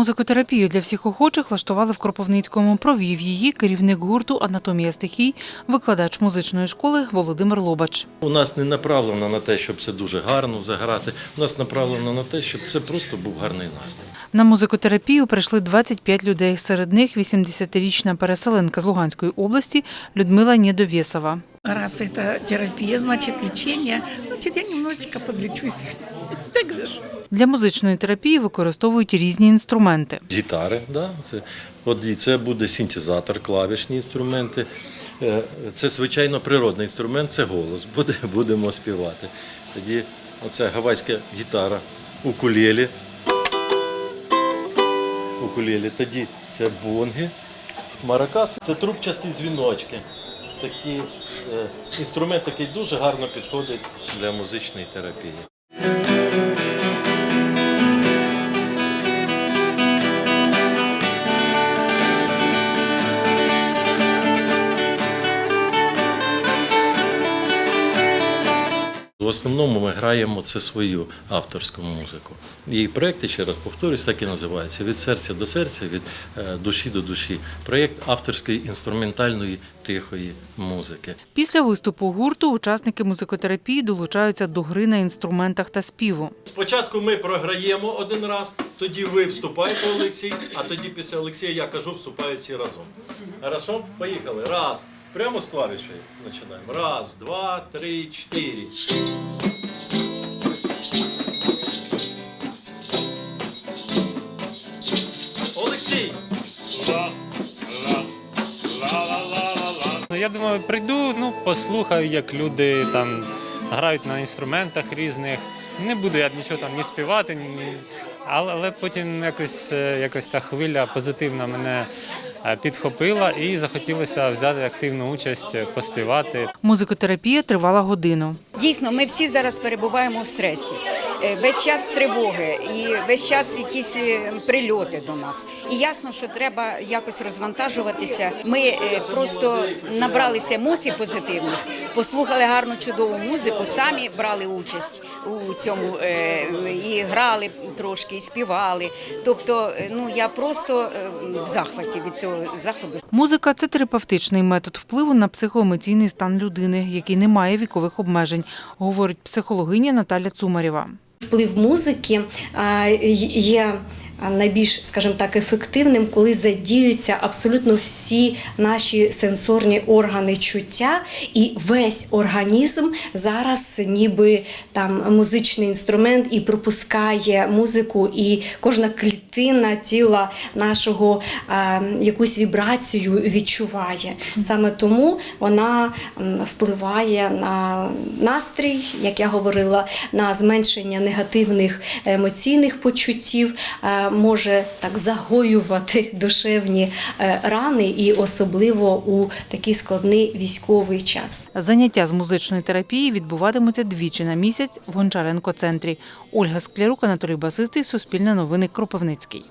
Музикотерапію для всіх охочих влаштували в Кропивницькому. Провів її керівник гурту Анатомія стихій, викладач музичної школи Володимир Лобач. У нас не направлено на те, щоб це дуже гарно заграти. У нас направлено на те, щоб це просто був гарний настрій. На музикотерапію прийшли 25 людей. Серед них 80-річна переселенка з Луганської області Людмила Недовєсова. Раз это терапия, значит лечение, значит я немножечко подлечусь. Же ж. Для музичної терапії використовують різні інструменти. Гітари, да? це, от, і це буде синтезатор, клавішні інструменти. Е, Це, звичайно, природний інструмент, це голос. Буде, будемо співати. Тоді оця гавайська гітара, укулелі. Укулелі. Тоді це бонги, маракас. Це трубчасті дзвіночки. Такий е, інструмент, який дуже гарно підходить для музичної терапії. Основному ми граємо це свою авторську музику. І проекти, ще раз повторюсь, так і називається від серця до серця, від е, душі до душі. Проєкт авторської інструментальної тихої музики. Після виступу гурту учасники музикотерапії долучаються до гри на інструментах та співу. Спочатку ми програємо один раз, тоді ви вступаєте, Олексій, а тоді після Олексія я кажу, вступають всі разом. Хорошо? Поїхали. Раз. Прямо з клавішею починаємо. Раз, два, три, чотири. Олексій! Ну, я думаю, прийду, ну послухаю, як люди там грають на інструментах різних. Не буду я нічого там ні співати, ні. Але, але потім якось, е, якось ця хвиля позитивна мене е, підхопила і захотілося взяти активну участь, е, поспівати. Музикотерапія тривала годину. Дійсно, ми всі зараз перебуваємо в стресі. Е, Весь час тривоги і весь час якісь е, прильоти до нас. І ясно, що треба якось розвантажуватися. Ми е, просто набралися емоцій позитивних, послухали гарну чудову музику, самі брали участь у цьому і грали трошки, і співали. Тобто, ну я просто в захваті від того заходу. Музика це терапевтичний метод впливу на психоемоційний стан людини, який не має вікових обмежень, говорить психологиня Наталя Цумарєва. Вплив музики є найбільш, скажімо так, ефективним, коли задіються абсолютно всі наші сенсорні органи чуття, і весь організм зараз, ніби там музичний інструмент, і пропускає музику, і кожна клітина тіла нашого а, якусь вібрацію відчуває. Саме тому вона впливає на настрій, як я говорила, на зменшення негативних емоційних почуттів, е, може так загоювати душевні е, рани, і особливо у такий складний військовий час. Заняття з музичної терапії відбуватимуться двічі на місяць в Гончаренко центрі. Ольга Склярук, Анатолій Басистий, Суспільне новини Кропивницький.